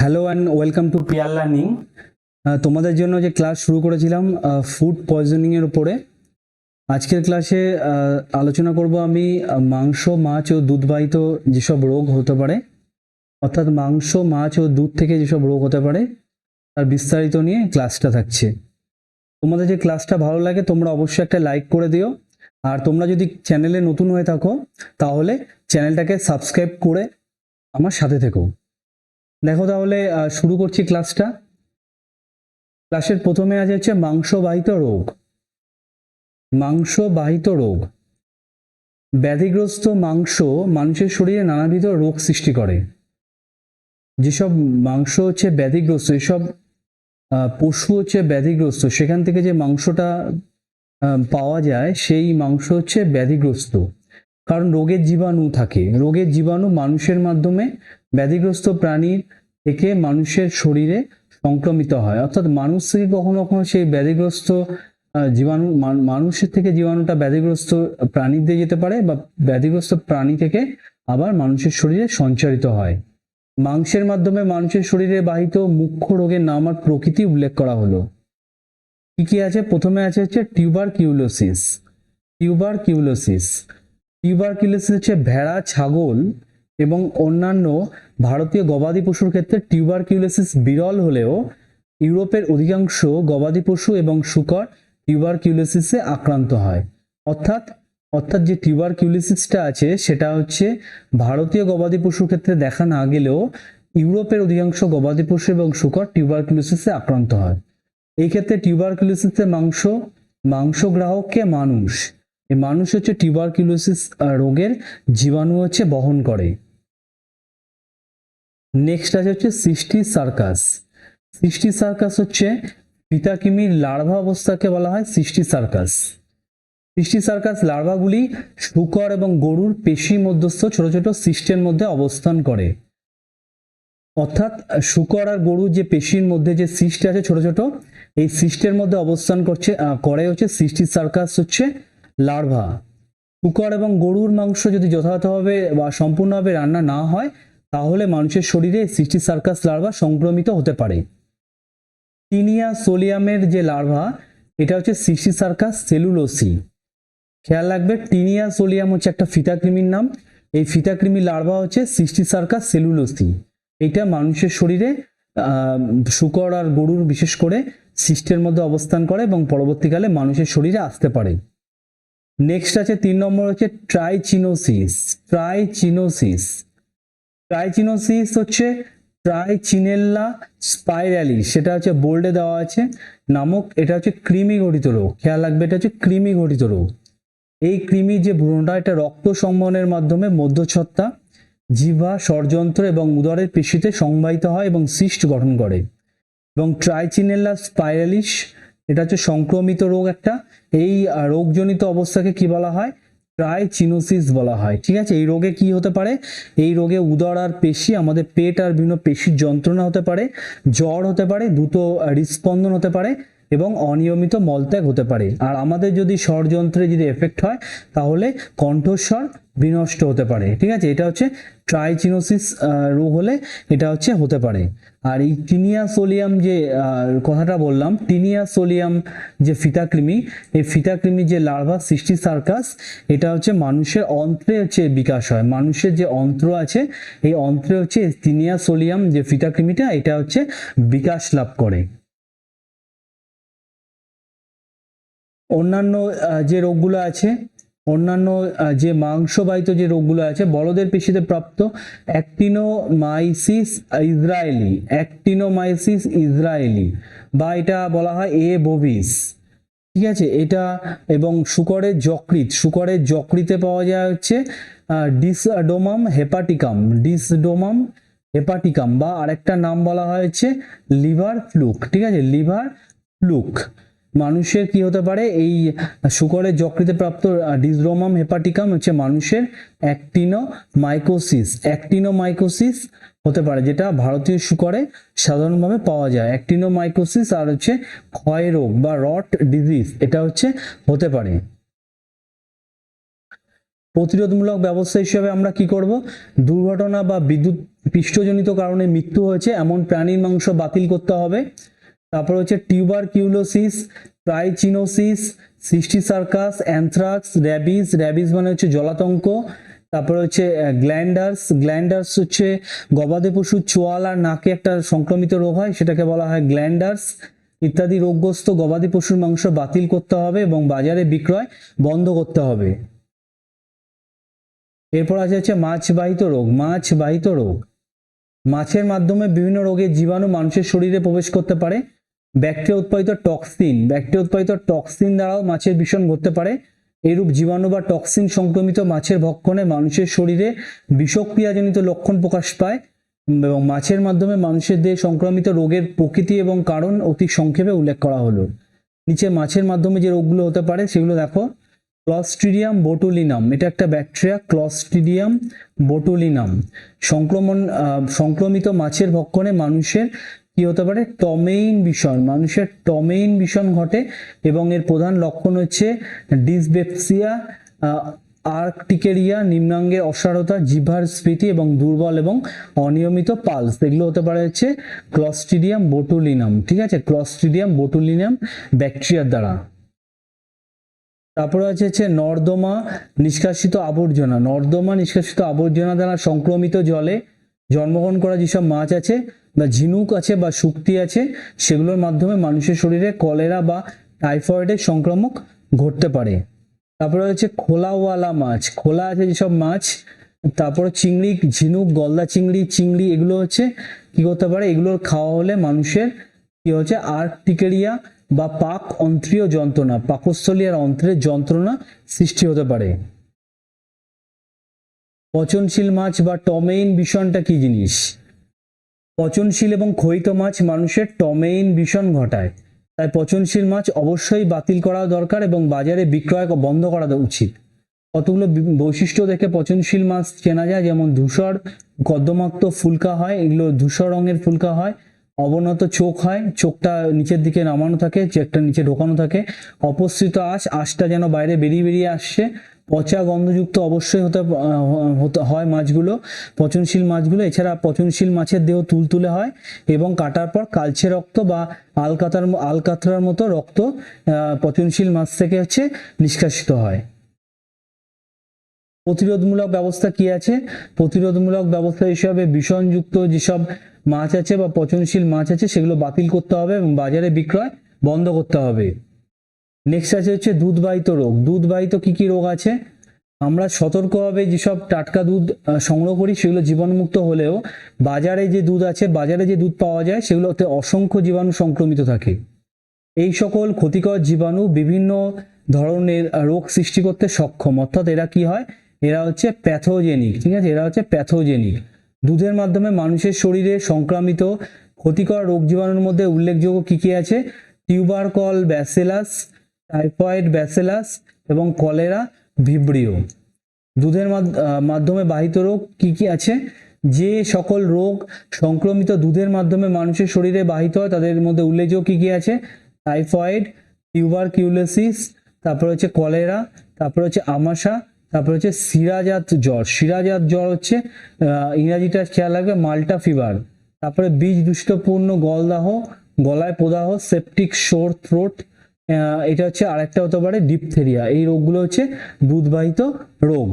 Hello and welcome to peer learning তোমাদের জন্য যে ক্লাস শুরু করেছিলাম ফুড পয়জনিংয়ের উপরে, আজকের ক্লাসে আলোচনা করব আমি মাংস, মাছ ও দুধবাহিত যেসব রোগ হতে পারে, অর্থাৎ মাংস, মাছ ও দুধ থেকে যেসব রোগ হতে পারে, তার বিস্তারিত নিয়ে ক্লাসটা থাকছে। তোমাদের যে ক্লাসটা ভালো লাগে, তোমরা অবশ্যই একটা লাইক করে দিও। আর তোমরা যদি চ্যানেলে নতুন হয়ে থাকো, তাহলে চ্যানেলটাকে সাবস্ক্রাইব করে আমার সাথে থেকো। দেখো তাহলে শুরু করছি ক্লাসটা ক্লাসের প্রথমে আছে হচ্ছে মাংসবাহিত রোগ। মাংসবাহিত রোগ। ব্যাধিগ্রস্ত মাংস মানুষের শরীরে নানাবিধ রোগ সৃষ্টি করে। যেসব মাংস হচ্ছে ব্যাধিগ্রস্ত এসব পশু হচ্ছে ব্যাধিগ্রস্ত, সেখান থেকে যে মাংসটা পাওয়া যায়, সেই মাংস হচ্ছে ব্যাধিগ্রস্ত। কারণ রোগের জীবাণু থাকে। রোগের জীবাণু মানুষের মাধ্যমে ব্যাধিগ্রস্ত প্রাণীর থেকে মানুষের শরীরে সংক্রমিত হয়। অর্থাৎ মানুষ থেকে কখনো কখনো সেই ব্যাধিগ্রস্ত জীবাণু মানুষের থেকে জীবাণুটা ব্যাধিগ্রস্ত প্রাণীতে যেতে পারে বা ব্যাধিগ্রস্ত প্রাণী থেকে আবার মানুষের শরীরে সঞ্চারিত হয়। মাংসের মাধ্যমে মানুষের শরীরে বাহিত মুখ্য রোগের নাম আর প্রকৃতি উল্লেখ করা হলো। কি কি আছে? প্রথমে আছে হচ্ছে tuberculosis tuberculosis tuberculosis হচ্ছে ভেড়া, ছাগল এবং অন্যান্য ভারতীয় গবাদি পশুর ক্ষেত্রে টিউবার কিউলোসিস বিরল হলেও ইউরোপের অধিকাংশ গবাদি পশু এবং শুকর টিউবার কিউলোসিসে আক্রান্ত হয়। অর্থাৎ অর্থাৎ যে টিউবার কিউলোসিসটা আছে, সেটা হচ্ছে ভারতীয় গবাদি পশুর ক্ষেত্রে দেখা না গেলেও ইউরোপের অধিকাংশ গবাদি পশু এবং শুকর টিউবার কিউলোসিসে আক্রান্ত হয়। এই ক্ষেত্রে টিউবার কিউলোসিসের মাংস মাংস গ্রাহককে মানুষ। এই মানুষ হচ্ছে টিউবারকিউলোসিস রোগের জীবাণু হচ্ছে বহন করে। নেক্সট আছে হচ্ছে সৃষ্টি সার্কাস। সৃষ্টি সার্কাস হচ্ছে পিতাকিমির লার্ভা অবস্থাকে বলা হয় সৃষ্টি সার্কাস। সৃষ্টি সার্কাস লার্ভাগুলি শুকর এবং গরুর পেশি মধ্যস্থ ছোট ছোট সিস্টের মধ্যে অবস্থান করে। অর্থাৎ শুকর আর গরুর যে পেশির মধ্যে যে সিস্ট আছে ছোট ছোট, এই সিস্টের মধ্যে অবস্থান করছে করে হচ্ছে সৃষ্টি সার্কাস হচ্ছে লার্ভা। শুকর এবং গরুর মাংস যদি যথাযথভাবে বা সম্পূর্ণভাবে রান্না না হয় তাহলে মানুষের শরীরে সৃষ্টি সার্কাস লার্ভা সংক্রমিত হতে পারে। টিনিয়া সোলিয়ামের যে লার্ভা, এটা হচ্ছে সৃষ্টি সার্কাস সেলুলোসি। খেয়াল রাখবে, টিনিয়া সোলিয়াম হচ্ছে একটা ফিতাকৃমির নাম। এই ফিতাকৃমির লার্ভা হচ্ছে সৃষ্টি সার্কাস সেলুলোসি। এটা মানুষের শরীরে শুকর আর গরুর বিশেষ করে সিস্টের মধ্যে অবস্থান করে এবং পরবর্তীকালে মানুষের শরীরে আসতে পারে। নেক্সট আছে, তিন নম্বর হচ্ছে ট্রাইচিনোসিস। ট্রাইচিনোসিস। ট্রাইচিনোসিস হচ্ছে ট্রাইচিনেল্লা স্পাইরালি সেটা হচ্ছে বোল্ডে দেওয়া আছে, নামক এটা হচ্ছে কৃমি ঘটিত রোগ, খেয়াল রাখবে এটা হচ্ছে কৃমি ঘটিত রোগ। এই কৃমি যে ভ্রূণটা, এটা রক্ত সংবহনের মাধ্যমে মধ্যচ্ছত্তা জিভা ষড়যন্ত্র এবং উদরের পেশিতে সংবাহিত হয় এবং সিস্ট গঠন করে। এবং ট্রাইচিনেল্লা স্পাইরালিস এটা হচ্ছে সংক্রমিত রোগ একটা। এই রোগজনিত অবস্থাকে কি বলা হয়? ট্রাইচিনোসিস বলা হয়, ঠিক আছে? এই রোগে কি হতে পারে? এই রোগে উদর আর পেশি, আমাদের পেট আর বিভিন্ন পেশির যন্ত্রণা হতে পারে, জ্বর হতে পারে দ্রুত হৃদস্পন্দন হতে পারে এবং অনিয়মিত মলত্যাগ হতে পারে। আর আমাদের যদি স্বরযন্ত্রে যদি এফেক্ট হয়, তাহলে কণ্ঠস্বর বিনষ্ট হতে পারে, ঠিক আছে? এটা হচ্ছে ট্রাইচিনোসিস রোগ হলে এটা হচ্ছে হতে পারে। আর এই টিনিয়া সোলিয়াম যে কথাটা বললাম, টিনিয়া সোলিয়াম যে ফিতাকৃমি, এই ফিতাকৃমি যে লার্ভা সৃষ্টি সার্কাস, এটা হচ্ছে মানুষের অন্ত্রে হচ্ছে বিকাশ হয়। মানুষের যে অন্ত্র আছে, এই অন্ত্রে হচ্ছে টিনিয়া সোলিয়াম যে ফিতাকৃমিটা, এটা হচ্ছে বিকাশ লাভ করে। অন্যান্য যে রোগগুলো আছে অন্যান্য যে মাংসবাহিত যে রোগগুলো আছে বড়দের পেশিতে প্রাপ্ত অ্যাক্টিনোমাইসিস ইসরায়েলি অ্যাক্টিনোমাইসিস ইসরায়েলি, বা এটা বলা হয় এ বোভিস। ঠিক আছে? এটা এবং শুকরের যকৃত শুকরের যকৃতে পাওয়া যায় হচ্ছে ডিসডোমাম হেপাটিকাম ডিসডোমাম হেপাটিকাম, বা আরেকটা নাম বলা হয় হচ্ছে লিভার ফ্লুক। ঠিক আছে? Liver fluke. মানুষের কি হতে পারে? এই শুকরের যকৃতে প্রাপ্ত ডিসডোমাম হেপাটিকাম হচ্ছে মানুষের অ্যাক্টিনো মাইকোসিস অ্যাক্টিনো মাইকোসিস হতে পারে, যেটা ভারতীয় শুকরে সাধারণভাবে পাওয়া যায়। অ্যাক্টিনো মাইকোসিস আর হচ্ছে ক্ষয় রোগ বা রট ডিজিজ, এটা হচ্ছে হতে পারে। প্রতিরোধমূলক ব্যবস্থা হিসেবে আমরা কি করব? দুর্ঘটনা বা বিদ্যুৎ পৃষ্ঠজনিত কারণে মৃত্যু হয়েছে, এমন প্রাণীর মাংস বাতিল করতে হবে। তারপর হচ্ছে tuberculosis trichinosis cysticercosis anthrax rabies rabies মানে হচ্ছে জলাতঙ্ক, তারপরে হচ্ছে গ্ল্যান্ডার্স গ্ল্যান্ডার্স হচ্ছে গবাদি পশুর চোয়াল আর নাকে একটা সংক্রমিত রোগ হয়, সেটাকে বলা হয় গ্ল্যান্ডার্স ইত্যাদি রোগগ্রস্ত গবাদি পশুর মাংস বাতিল করতে হবে এবং বাজারে বিক্রয় বন্ধ করতে হবে। এরপর আছে হচ্ছে মাছবাহিত রোগ মাছবাহিত রোগ। মাছের মাধ্যমে বিভিন্ন রোগের জীবাণু মানুষের শরীরে প্রবেশ করতে পারে ব্যাকটেরিয়া উৎপাদিত টক্সিন ব্যাকটেরিয়া উৎপাদিত টক্সিন দ্বারাও মাছের ভীষণ ঘটতে পারে। এরূপ জীবাণু বা টক্সিন সংক্রমিত মাছের ভক্ষণে মানুষের শরীরে বিষক্রিয়াজনিত লক্ষণ প্রকাশ পায় এবং মাছের মাধ্যমে মানুষের দেহে সংক্রমিত রোগের প্রকৃতি এবং কারণ অতি সংক্ষেপে উল্লেখ করা হলো। নিচে মাছের মাধ্যমে যে রোগগুলো হতে পারে সেগুলো দেখো। ক্লস্ট্রিডিয়াম বোটুলিনাম এটা একটা ব্যাকটেরিয়া। ক্লস্ট্রিডিয়াম বোটুলিনাম সংক্রমণ সংক্রমিত মাছের ভক্ষণে মানুষের কি হতে পারে? টমেইন বিষণ মানুষের টমেইন বিষণ ঘটে এবং এর প্রধান লক্ষণ হচ্ছে ডিসবেপসিয়া আর্কটিকেরিয়া নিম্নাঙ্গের অসারতা জিভার স্ফীতি এবং দুর্বল এবং অনিয়মিত পালস। এগুলো হতে পারে হচ্ছে ক্লস্ট্রিডিয়াম বোটুলিনাম ঠিক আছে? ক্লস্ট্রিডিয়াম বোটুলিনাম ব্যাকটেরিয়ার দ্বারা। তারপরে আছে হচ্ছে নর্দমা নিষ্কাশিত আবর্জনা। নর্দমা নিষ্কাশিত আবর্জনা দ্বারা সংক্রমিত জলে জন্মগ্রহণ করা যেসব মাছ আছে বা ঝিনুক আছে বা শুক্তি আছে, সেগুলোর মাধ্যমে মানুষের শরীরে কলেরা বা টাইফয়েডের সংক্রমক ঘটতে পারে। তারপরে হচ্ছে খোলাওয়ালা মাছ। খোলা আছে যেসব মাছ, তারপরে চিংড়ি, ঝিনুক, গলদা চিংড়ি চিংড়ি, এগুলো হচ্ছে কি করতে পারে? এগুলোর খাওয়া হলে মানুষের কি হচ্ছে? আর্টিকেরিয়া বা পাক অন্ত্রীয় যন্ত্রণা, পাকস্থলী আর অন্ত্রের যন্ত্রণা সৃষ্টি হতে পারে। পচনশীল মাছ বা টমেইন বিষণটা কি জিনিস? পচনশীল এবং ক্ষয়িত মাছ মানুষের টমেইন বিষণ ঘটায়। তাই পচনশীল মাছ অবশ্যই বাতিল করা দরকার এবং বাজারে বিক্রয় বন্ধ করা উচিত। কতগুলো বৈশিষ্ট্য দেখে পচনশীল মাছ চেনা যায়? যেমন ধূসর কদ্দমাক্ত ফুলকা হয়, এগুলো ধূসর রঙের ফুলকা হয়, অবনত চোখ হয়, চোখটা নিচের দিকে নামানো থাকে চেকটা নিচে ঢোকানো থাকে, অপসৃত আঁশ, আঁশটা যেন বাইরে বেরিয়ে বেরিয়ে আসছে পচা গন্ধযুক্ত অবশ্যই হতে হয় মাছগুলো, পচনশীল মাছগুলো। এছাড়া পচনশীল মাছের দেহ তুলতুলে হয় এবং কাটার পর কালচে রক্ত বা আলকাতার আলকাতরার মতো রক্ত পচনশীল মাছ থেকে হচ্ছে নিষ্কাশিত হয়। প্রতিরোধমূলক ব্যবস্থা কি আছে? প্রতিরোধমূলক ব্যবস্থা হিসাবে বিষণযুক্ত যেসব মাছ আছে বা পচনশীল মাছ আছে, সেগুলো বাতিল করতে হবে এবং বাজারে বিক্রয় বন্ধ করতে হবে। নেক্সট আছে হচ্ছে দুধবাহিত রোগ। দুধবাহিত কি কি রোগ আছে? আমরা সতর্কভাবে যেসব টাটকা দুধ সংগ্রহ করি, সেগুলো জীবাণুমুক্ত হলেও বাজারে যে দুধ আছে, বাজারে যে দুধ পাওয়া যায়, সেগুলোতে অসংখ্য জীবাণু সংক্রমিত থাকে। এই সকল ক্ষতিকর জীবাণু বিভিন্ন ধরনের রোগ সৃষ্টি করতে সক্ষম। অর্থাৎ এরা কি হয়? এরা হচ্ছে প্যাথোজেনিক, ঠিক আছে? এরা হচ্ছে প্যাথোজেনিক। দুধের মাধ্যমে মানুষের শরীরে সংক্রামিত ক্ষতিকর রোগ জীবাণুর মধ্যে উল্লেখযোগ্য কি কি আছে? টিউবারকল, ব্যাসেলাস টাইফয়েড, ব্যাসেলাস এবং কলেরা ভিব্রিও। দুধের মাধ্যমে বাহিত রোগ কি কি আছে? যে সকল রোগ সংক্রমিত দুধের মাধ্যমে মানুষের শরীরে বাহিত হয়, তাদের মধ্যে উল্লেখযোগ্য কি কি আছে? টাইফয়েড, টিউবারকিউলোসিস, তারপর হচ্ছে কলেরা, তারপর হচ্ছে আমাশা, তারপর হচ্ছে শিরাজাত জ্বর। শিরাজাত জ্বর হচ্ছে ইংরাজিটা খেয়াল রাখবে, মাল্টা ফিভার। তারপরে বীজ দূষিতপূর্ণ গলদাহ, গলায় প্রদাহ, সেপটিক শোর থ্রোট এটা হচ্ছে আরেকটা হতে পারে ডিপথেরিয়া এই রোগগুলো হচ্ছে দুধবাহিত রোগ।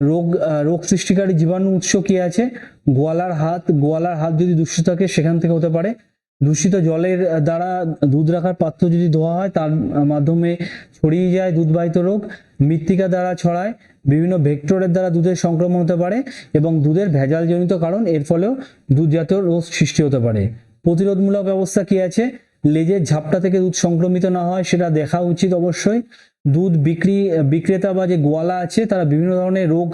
রোগ রোগ সৃষ্টিকারী জীবাণু উৎস কি আছে? গোয়ালার হাত। গোয়ালার হাত যদি দূষিত থাকে, সেখান থেকে হতে পারে। দূষিত জলের দ্বারা দুধ রাখার পাত্র যদি ধোয়া হয়, তার মাধ্যমে ছড়িয়ে যায় দুধবাহিত রোগ। মৃত্তিকা দ্বারা ছড়ায়। বিভিন্ন ভেক্টরের দ্বারা দুধের সংক্রমণ হতে পারে এবং দুধের ভেজালজনিত কারণ, এর ফলেও দুধ জাতীয় রোগ সৃষ্টি হতে পারে। প্রতিরোধমূলক ব্যবস্থা কি আছে? লেজের ঝাপটা থেকে দুধ সংক্রমিত না হয়, সেটা দেখা উচিত অবশ্যই। দুধ বিক্রি, বিক্রেতা বা যে গোয়ালা আছে, তারা বিভিন্ন ধরনের রোগ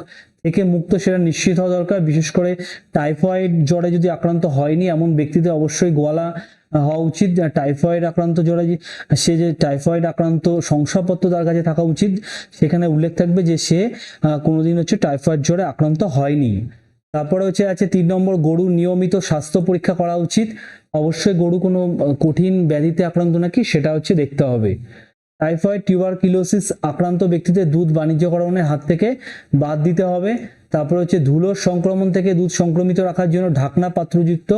থেকে মুক্ত, সেটা নিশ্চিত হওয়া দরকার। বিশেষ করে টাইফয়েড জ্বরে যদি আক্রান্ত হয়নি, এমন ব্যক্তিদের অবশ্যই গোয়ালা হওয়া উচিত। টাইফয়েড আক্রান্ত জ্বরে সে যে টাইফয়েড আক্রান্ত শংসাপত্র তার কাছে থাকা উচিত। সেখানে উল্লেখ থাকবে যে সে কোনোদিন হচ্ছে টাইফয়েড জ্বরে আক্রান্ত হয়নি। তারপরে হচ্ছে আছে তিন নম্বর, গরুর নিয়মিত স্বাস্থ্য পরীক্ষা করা উচিত। অবশ্যই গরু কোনো কঠিন ব্যাধিতে আক্রান্ত নাকি সেটা হচ্ছে দেখতে হবে। টাইফয়েড, টিউবারকিলোসিস আক্রান্ত ব্যক্তিদের দুধ বাণিজ্যকরণের হাত থেকে বাদ দিতে হবে। তারপর হচ্ছে ধুলোর সংক্রমণ থেকে দুধ সংক্রমিত রাখার জন্য ঢাকনা পাত্রযুক্ত,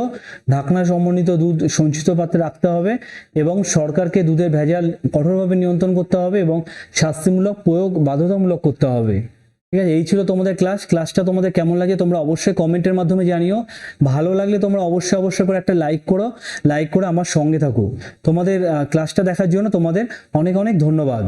ঢাকনা সমন্বিত দুধ সঞ্চিত পাত্রে রাখতে হবে এবং সরকারকে দুধের ভেজাল কঠোরভাবে নিয়ন্ত্রণ করতে হবে এবং শাস্তিমূলক প্রয়োগ বাধ্যতামূলক করতে হবে। ঠিক আছে, এই ছিল তোমাদের ক্লাস ক্লাসটা তোমাদের কেমন লাগে তোমরা অবশ্যই কমেন্টের মাধ্যমে জানিও। ভালো লাগলে তোমরা অবশ্যই অবশ্যই করে একটা লাইক করো। লাইক করে আমার সঙ্গে থাকো। তোমাদের ক্লাসটা দেখার জন্য তোমাদের অনেক অনেক ধন্যবাদ।